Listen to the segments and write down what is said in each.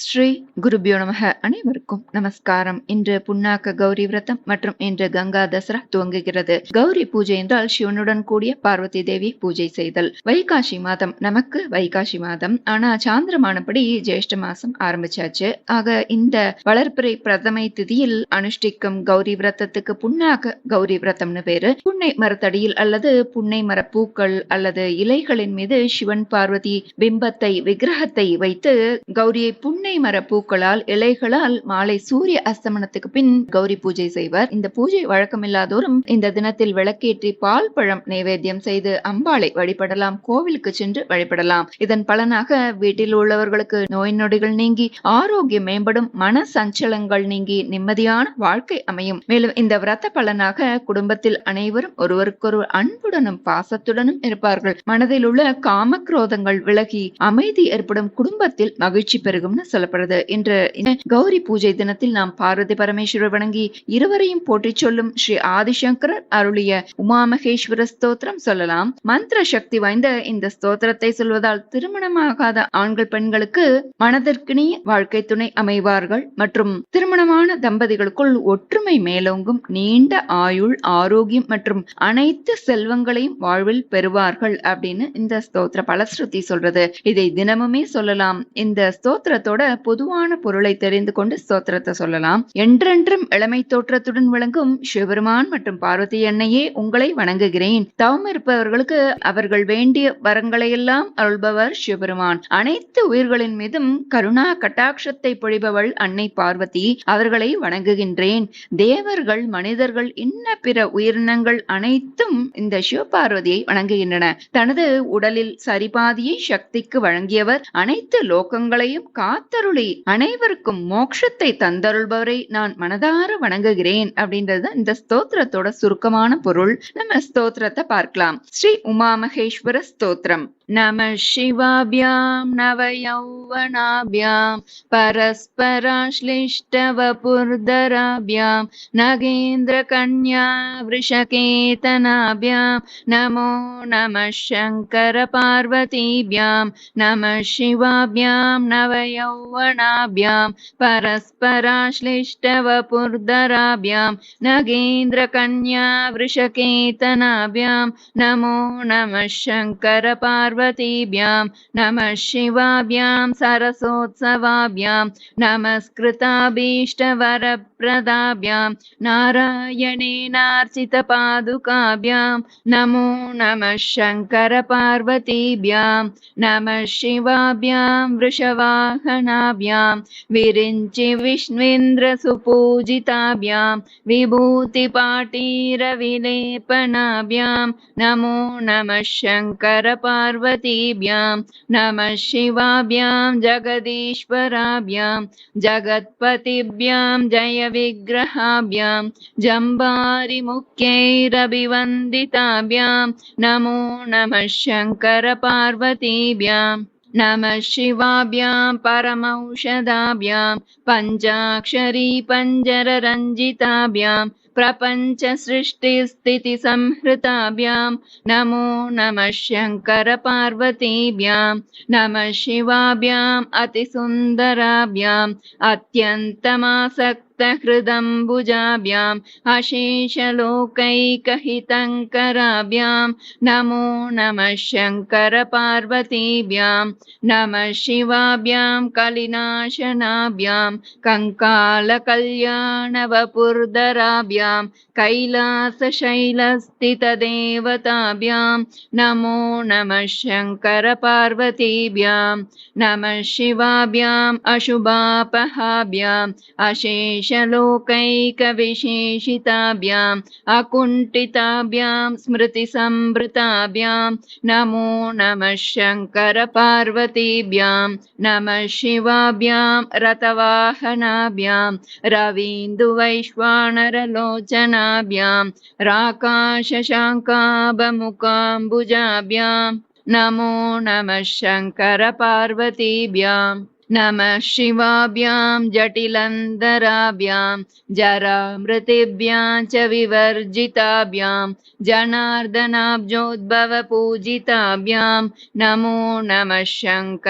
ஸ்ரீ குருபியோ நமக. அனைவருக்கும் நமஸ்காரம். இன்று புண்ணாக்க கௌரி விரதம் மற்றும் இன்று கங்கா தசரா துவங்குகிறது. கௌரி பூஜை என்றால் சிவனுடன் கூடிய பார்வதி தேவி பூஜை செய்தல். வைகாசி மாதம் நமக்கு வைகாசி மாதம். ஆனா சாந்திரமானபடி ஜேஷ்ட மாசம் ஆரம்பிச்சாச்சு. ஆக இந்த வளர்ப்பிறை பிரதமை திதியில் அனுஷ்டிக்கும் கௌரி விரதத்துக்கு புண்ணாக்க கௌரி விரதம்னு பேரு. புன்னை மரத்தடியில் அல்லது புன்னை மர பூக்கள் அல்லது இலைகளின் மீது சிவன் பார்வதி பிம்பத்தை விக்கிரகத்தை வைத்து கௌரியை புன்னை மர பூக்களால் இலைகளால் மாலை சூரிய அஸ்தமனத்துக்கு பின் கௌரி பூஜை செய்வர். இந்த பூஜை வழக்கமில்லாதோறும் இந்த தினத்தில் விளக்கேற்றி பால் பழம் நைவேத்தியம் செய்து அம்பாளை வழிபடலாம் கோவிலுக்கு சென்று வழிபடலாம். இதன் பலனாக வீட்டில் உள்ளவர்களுக்கு நோய் நொடிகள் நீங்கி ஆரோக்கியம் மேம்படும் மன சஞ்சலங்கள் நீங்கி நிம்மதியான வாழ்க்கை அமையும். மேலும் இந்த விரத பலனாக குடும்பத்தில் அனைவரும் ஒருவருக்கொரு அன்புடனும் பாசத்துடனும் இருப்பார்கள். மனதில் உள்ள காமக்ரோதங்கள் விலகி அமைதி ஏற்படும் குடும்பத்தில் மகிழ்ச்சி பெருகும்னு சொல்லப்படுது. இன்று கௌரி பூஜை தினத்தில் நாம் பார்வதி பரமேஸ்வரர் வணங்கி இருவரையும் போற்றிச் சொல்லும் ஸ்ரீ ஆதிசங்கரர் அருளிய உமாமகேஸ்வர ஸ்தோத்திரம் சொல்லலாம். மந்திர சக்தி வாய்ந்த இந்த ஸ்தோத்திரத்தை சொல்வதால் திருமணமாகாத ஆண்கள் பெண்களுக்கு மனதிற்கினிய வாழ்க்கை துணை அமைவார்கள். மற்றும் திருமணமான தம்பதிகளுக்குள் ஒற்றுமை மேலோங்கும் நீண்ட ஆயுள் ஆரோக்கியம் மற்றும் அனைத்து செல்வங்களையும் வாழ்வில் பெறுவார்கள் அப்படின்னு இந்த ஸ்தோத்திர பலஸ்ருதி சொல்றது. இதை தினமுமே சொல்லலாம். இந்த ஸ்தோத்திரத்தோட பொதுவான பொருளை தெரிந்து கொண்டு ஸ்தோத்திரத்தை சொல்லலாம். என்றென்றும் இளமை தோற்றத்துடன் விளங்கும் சிவபெருமான் மற்றும் பார்வதி அன்னையே உங்களை வணங்குகிறேன். தவம் இருப்பவர்களுக்கு அவர்கள் வேண்டிய வரங்களை எல்லாம் அருள்பவர் சிவபெருமான். அனைத்து உயிர்களின் மீதும் கருணா கட்டாட்சத்தை பொழிபவள் அன்னை பார்வதி அவர்களை வணங்குகின்றேன். தேவர்கள் மனிதர்கள் இன்ன பிற உயிரினங்கள் அனைத்தும் இந்த சிவபார்வதியை வணங்குகின்றன. தனது உடலில் சரிபாதியை சக்திக்கு வழங்கியவர் அனைத்து லோகங்களையும் காத்தருளி அனைவருக்கும் மோட்சத்தை தந்தருள்பவரை நான் மனதார வணங்குகிறேன் அப்படின்றது இந்த ஸ்தோத்திரத்தோட சுருக்கமான பொருள். நம்ம ஸ்தோத்திரத்தை பார்க்கலாம். ஸ்ரீ உமா மகேஸ்வர ஸ்தோத்திரம். நம शिवाभ्यां नवयौवनाभ्यां परस्पराश्लिष्टवपुर्धराभ्यां नगेन्द्रकन्या वृषकेतनाभ्यां नमो नमः शङ्करपार्वतीभ्यां नमः शिवाभ्यां नवयौवनाभ्यां परस्पराश्लिष्टवपुर्धराभ्यां नगेन्द्रकन्या वृषकेतनाभ्यां नमो नमः शङ्करपार्वतीभ्यां नमः शिवाभ्यां सरसोत्सवाभ्यां नमस्कृताभीष्टवरप्रदाभ्यां नारायणेनार्चितपादुकाभ्यां नमो नमः शङ्करपार्वतीभ्यां नमः शिवाभ्यां वृषवाहनाभ्यां विरिञ्चि विष्णुन्द्रसुपूजिताभ्यां विभूतिपाटीरविलेपनाभ्यां नमो नमः शङ्करपार्वतीभ्यां नमः शिवाभ्यां, जगदीश्वराभ्यां, जगत्पतिभ्यां जयविग्रहाभ्यां जम्बारिमुख्यैरभिवन्दिताभ्यां, नमो नमः शङ्करपार्वतीभ्यां, नमः शिवाभ्यां, परमौषधाभ्यां पञ्चाक्षरी पञ्जररञ्जिताभ्यां प्रपञ्चसृष्टिस्थितिसंहृताभ्यां नमो नमः शङ्करपार्वतीभ्यां नमः शिवाभ्याम् अतिसुन्दराभ्याम् हृदम्बुजाभ्याम् अशेषलोकैकहितङ्कराभ्याम् नमो नमः शङ्करपार्वतीभ्याम् नमः शिवाभ्याम् कलिनाशनाभ्याम् कङ्कालकल्याणवपुर्धराभ्याम् कैलासशैलस्थितदेवताभ्याम् नमो नमः शङ्करपार्वतीभ्याम् नमः शिवाभ्याम् अशुभापहाभ्याम् अशेष श्लोकैकविशेषिताभ्याम् अकुण्ठिताभ्याम् स्मृतिसम्भृताभ्याम् नमो नमः शङ्करपार्वतीभ्याम् नमः शिवाभ्याम् रतवाहनाभ्याम् रवीन्दुवैश्वानरलोचनाभ्याम् राकाशशाङ्काभमुकाम्बुजाभ्याम् नमो नमः शङ्करपार्वतीभ्याम् नमः शिवाभ्यां जटिलन्दराभ्यां जरामृतिभ्यां च विवर्जिताभ्यां जनार्दनाब्जोद्भवपूजिताभ्यां नमो नमः शङ्करपार्वतीभ्यां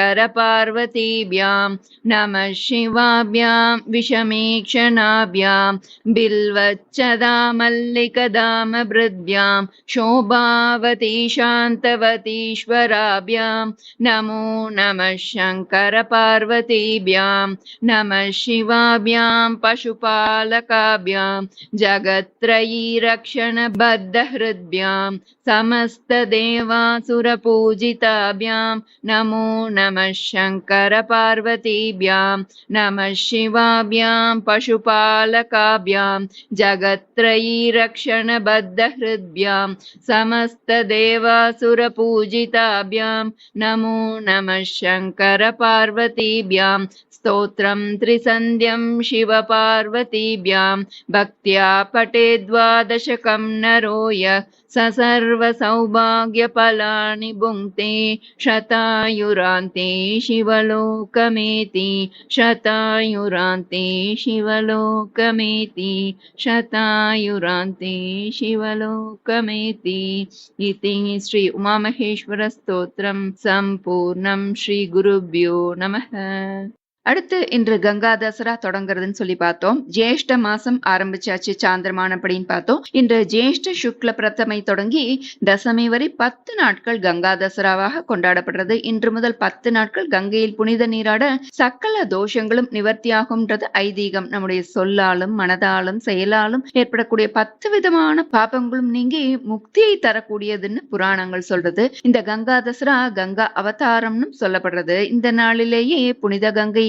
नमः शिवाभ्यां विषमीक्षणाभ्यां बिल्वच्चदामल्लिकदामभृद्भ्यां शोभावती शान्तवतीश्वराभ्यां नमो नमः शङ्करपार्वतीभ्यां नमः शिवाभ्यां पशुपालकाभ्यां जगत्त्रयी रक्षणबद्धहृद्भ्यां समस्तदेवासुरपूजिताभ्यां नमो नमः शङ्करपार्वतीभ्यां नमः शिवाभ्यां पशुपालकाभ्यां जगत्त्रयी रक्षणबद्धहृद्भ्यां समस्तदेवासुरपूजिताभ्यां नमो नमः शङ्करपार्वतीभ्यां स्तोत्रं त्रिसन्ध्यं शिवपार्वतीभ्यां भक्त्या पठेद्वादशकं नरो यः स सर्वसौभाग्यफलानि भुङ्क्ते शतायुरान्ते शिवलोकमेति शतायुरान्ते शिवलोकमेति शतायुरान्ते शिवलोकमेति इति श्री उमामहेश्वरस्तोत्रं सम्पूर्णं श्रीगुरुभ्यो नमः 아. அடுத்து இன்று கங்கா தசரா தொடங்குறதுன்னு சொல்லி பார்த்தோம். ஜேஷ்ட மாசம் ஆரம்பிச்சாச்சு சாந்திரமானப்படின்னு பார்த்தோம். இன்று ஜேஷ்ட சுக்ல பிரதமை தொடங்கி தசமி வரை பத்து நாட்கள் கங்கா தசராவாக கொண்டாடப்படுறது. இன்று முதல் பத்து நாட்கள் கங்கையில் புனித நீராட சக்கல தோஷங்களும் நிவர்த்தியாகும்ன்றது ஐதீகம். நம்முடைய சொல்லாலும் மனதாலும் செயலாலும் ஏற்படக்கூடிய பத்து விதமான பாபங்களும் நீங்கி முக்தியை தரக்கூடியதுன்னு புராணங்கள் சொல்றது. இந்த கங்கா தசரா கங்கா அவதாரம்னு சொல்லப்படுறது. இந்த நாளிலேயே புனித கங்கை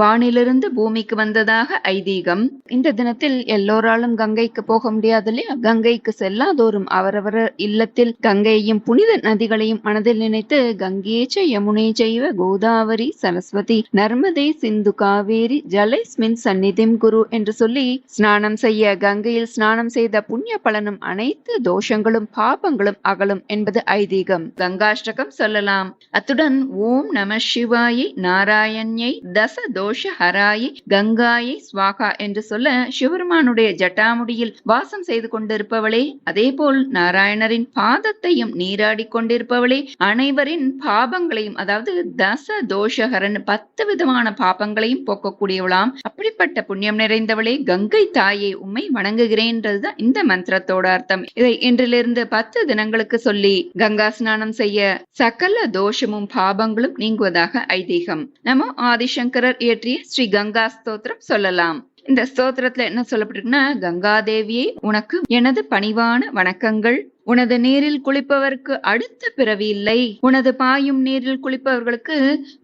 வானிலிருந்து பூமிக்கு வந்ததாக ஐதீகம். இந்த தினத்தில் எல்லோராலும் கங்கைக்கு போக முடியாது இல்லையா கங்கைக்கு செல்லாதோறும் அவரவர் இல்லத்தில் கங்கையையும் புனித நதிகளையும் மனதில் நினைத்து கங்கேச்ச யமுனை செய்வ கோதாவரி சரஸ்வதி நர்மதே சிந்து காவேரி ஜலைஸ்மின் சந்நிதிம் குரு என்று சொல்லி ஸ்நானம் செய்ய கங்கையில் ஸ்நானம் செய்த புண்ணிய பலனும் அனைத்து தோஷங்களும் பாபங்களும் அகலும் என்பது ஐதீகம். கங்காஷ்டகம் சொல்லலாம். அத்துடன் ஓம் நம சிவாயை நாராயண்யை தச தோஷ ஹராயி கங்காயை ஸ்வாகா என்று சொல்ல சிவருமானுடைய ஜட்டாமுடியில் வாசம் செய்து கொண்டிருப்பவளே அதேபோல் நாராயணரின் பாதத்தையும் நீராடி கொண்டிருப்பவளே அனைவரின் பாபங்களையும் அதாவது தச தோஷகரன் பத்து விதமான பாபங்களையும் போக்கக்கூடியவளாம். அப்படிப்பட்ட புண்ணியம் நிறைந்தவளே கங்கை தாயை உண்மை வணங்குகிறேன்றதுதான் இந்த மந்திரத்தோட அர்த்தம். இதை இன்றிலிருந்து பத்து தினங்களுக்கு சொல்லி கங்கா ஸ்நானம் செய்ய சகல தோஷமும் பாபங்களும் நீங்குவதாக ஐதீகம். நம்ம ஆதிசங்கரர் இயற்றிய ஸ்ரீ கங்கா ஸ்தோத்திரம் சொல்லலாம். இந்த ஸ்தோத்திரத்துல என்ன சொல்லப்பட்டிருக்குன்னா கங்காதேவியே உனக்கு எனது பணிவான வணக்கங்கள். உனது நீரில் குளிப்பவர்க்கு அடுத்த பிறவி இல்லை. உனது பாயும் நீரில் குளிப்பவர்களுக்கு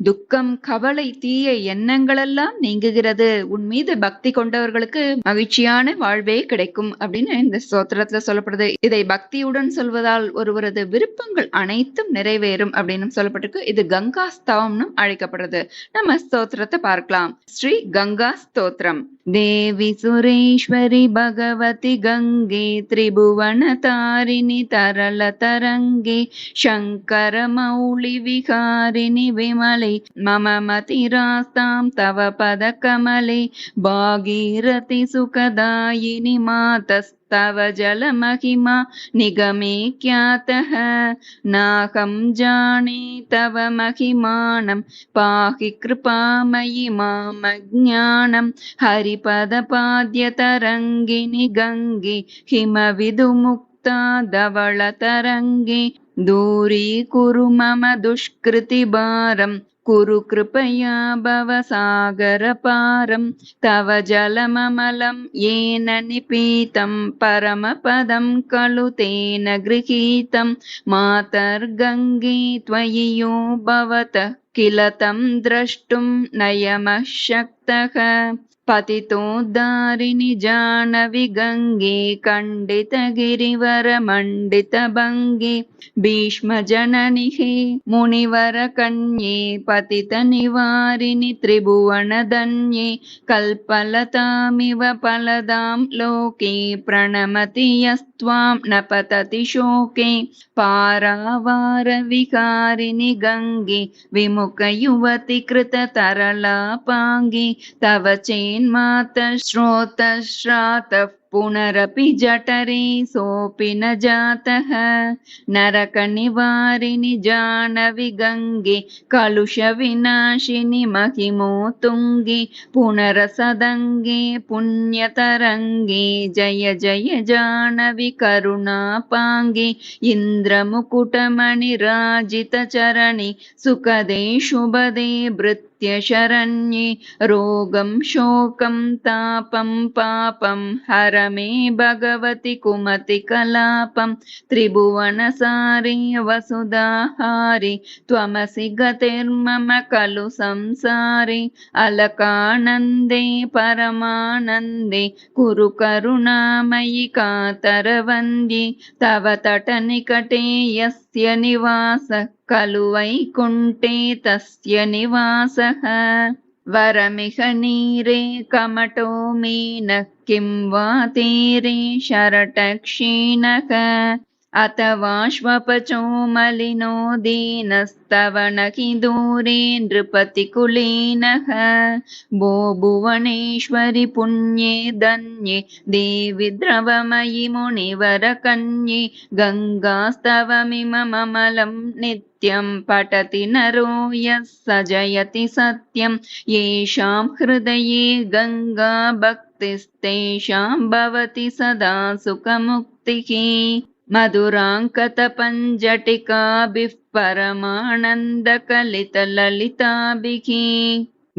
துக்கம் கவலை தீய எண்ணங்கள் எல்லாம் நீங்குகிறது. உன் மீது பக்தி கொண்டவர்களுக்கு மகிழ்ச்சியான வாழ்வே கிடைக்கும் அப்படின்னு இந்த ஸ்தோத்திரத்துல சொல்லப்படுது. இதை பக்தியுடன் சொல்வதால் ஒருவரது விருப்பங்கள் அனைத்தும் நிறைவேறும் அப்படின்னு சொல்லப்பட்டிருக்கு. இது கங்கா ஸ்தவம்னு அழைக்கப்படுறது நம்ம ஸ்தோத்திரத்தை பார்க்கலாம். ஸ்ரீ கங்கா ஸ்தோத்திரம். देवि सुरेश्वरि भगवति गङ्गे त्रिभुवनतारिणि तरलतरङ्गे शङ्करमौलिविहारिणि विमले मम मतिरास्तां तव पदकमले भागीरथि सुखदायिनि मातस् मातस्तव जलमहिमा निगमे ख्यातः नाहं जाने तव महिमानं पाहि कृपामयि मामज्ञानं हरिपदपाद्यतरङ्गिनि गङ्गे हिमविदुमुक् धवळतरङ्गे। दूरीकुरु मम दुष्कृतिभारं कुरु कृपया भवसागरपारं तव जलममलं येन निपीतं परमपदं खलु तेन गृहीतं मातर्गङ्गे त्वयि यो भवतः किल तं द्रष्टुं नयमः शक्तः पतितोद्धारिणि जानवि गङ्गे खण्डितगिरिवरमण्डितभङ्गे भीष्मजननिः मुनिवरकन्ये पतितनिवारिणि त्रिभुवनधन्ये कल्पलतामिव फलदां लोके प्रणमति यस्त्वां न पतति शोके पारावारविकारिणि गङ्गे विमुखयुवति कृततरलापाङ्गे तव चेन्मातः श्रोतश्रातः पुनरपि जठरे सोऽपि न जातः। नरकनिवारिणि जानवि गङ्गे कलुषविनाशिनि महिमोत्तुङ्गे पुनरसदङ्गे पुण्यतरङ्गे जय जय जानवि करुणापाङ्गे इन्द्रमुकुटमणिराजितचरणि सुखदे शुभदे भृत् नित्यशरण्ये रोगं शोकं तापं पापं हर मे भगवति कुमतिकलापं त्रिभुवनसारि वसुधाहारि त्वमसि गतिर्मम खलु संसारे अलकानन्दे परमानन्दे कुरु करुणामयि कातरवन्द्ये तव तटनिकटे यस्य निवासः खलु वैकुण्ठे तस्य निवासः वरमिह नीरे कमटो मीनः किं वा तीरे शरटक्षीणः अथवाश्वपचो मलिनो दीनस्तव न हि दूरे नृपतिकुलीनः भो भुवनेश्वरि पुण्ये धन्ये देवि द्रवमयि मुनिवरकन्ये गङ्गास्तवमिममलं नित्यं पठति नरो यः स जयति सत्यं येषां हृदये गङ्गा भक्तिस्तेषां भवति सदा सुखमुक्तिः मधुराङ्कतपञ्जटिकाभिः परमानन्दकलितललिताभिः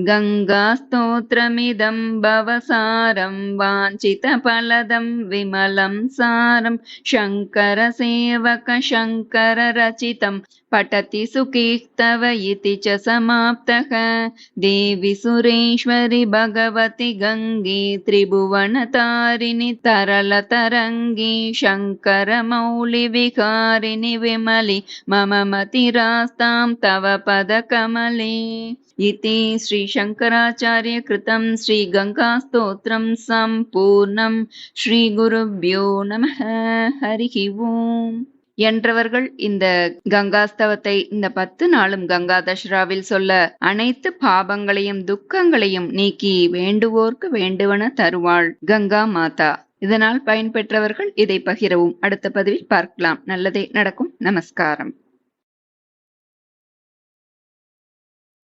गङ्गास्तोत्रमिदं भवसारं वाञ्छितफलदं विमलं सारं शङ्करसेवकशङ्कररचितं पठति सुकीर्तव इति च समाप्तः देवि सुरेश्वरि भगवति गङ्गे त्रिभुवनतारिणि तरलतरङ्गी शङ्करमौलिविहारिणि विमलि मम मतिरास्तां तव पदकमले इति श्रीशङ्कराचार्यकृतं श्रीगङ्गास्तोत्रं सम्पूर्णं श्रीगुरुभ्यो नमः हरिः ओम् என்றவர்கள் இந்த கங்காஸ்தவத்தை இந்த பத்து நாளும் கங்கா தஷ்ராவில் சொல்ல அனைத்து பாபங்களையும் துக்கங்களையும் நீக்கி வேண்டுவோர்க்கு வேண்டுவன தருவாள் கங்கா மாதா. இதனால் பயன்பெற்றவர்கள் இதை பகிரவும். அடுத்த பதிவில் பார்க்கலாம். நல்லதே நடக்கும். நமஸ்காரம்.